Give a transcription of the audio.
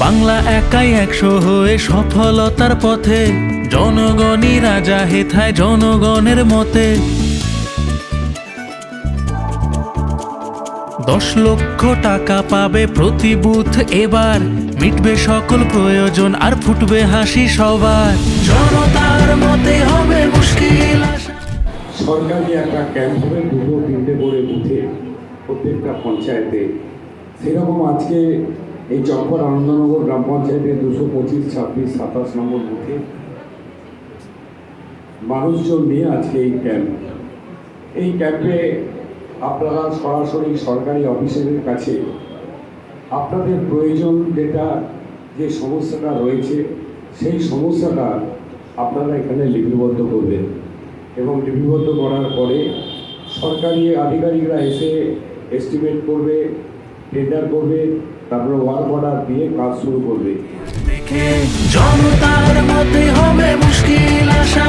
বাংলা একাই একশো হয়ে সফলতার পথে। জনগণই রাজা হেথায় জনগণের মতে। দশ লক্ষ টাকা পাবে প্রতি বুথ এবার। মিটবে সকল প্রয়োজন আর ফুটবে হাসি সবার। জনতার মতে হবে মুশকিল সরকারি একটা ক্যাম্প হবে দুটো, তিনটে করে বুথে, প্রত্যেকটা পঞ্চায়েতে। সেরকম আজকে এই চম্পর আনন্দনগর গ্রাম পঞ্চায়েতে দুশো পঁচিশ, ছাব্বিশ, সাতাশ নম্বর বুথে মানুষজন নিয়ে আজকে এই ক্যাম্প। এই ক্যাম্পে আপনারা সরাসরি সরকারি অফিসারের কাছে আপনাদের প্রয়োজন যেটা, যে সমস্যাটা রয়েছে, সেই সমস্যাটা আপনারা এখানে লিপিবদ্ধ করবেন। এবং লিপিবদ্ধ করার পরে সরকারি আধিকারিকরা এসে এস্টিমেট করবে টেন্ডার করবে তারপরে ওয়ার্ক অর্ডার দিয়ে কাজ শুরু করবে। জনতার মধ্যে হবে মুশকিল আমাদের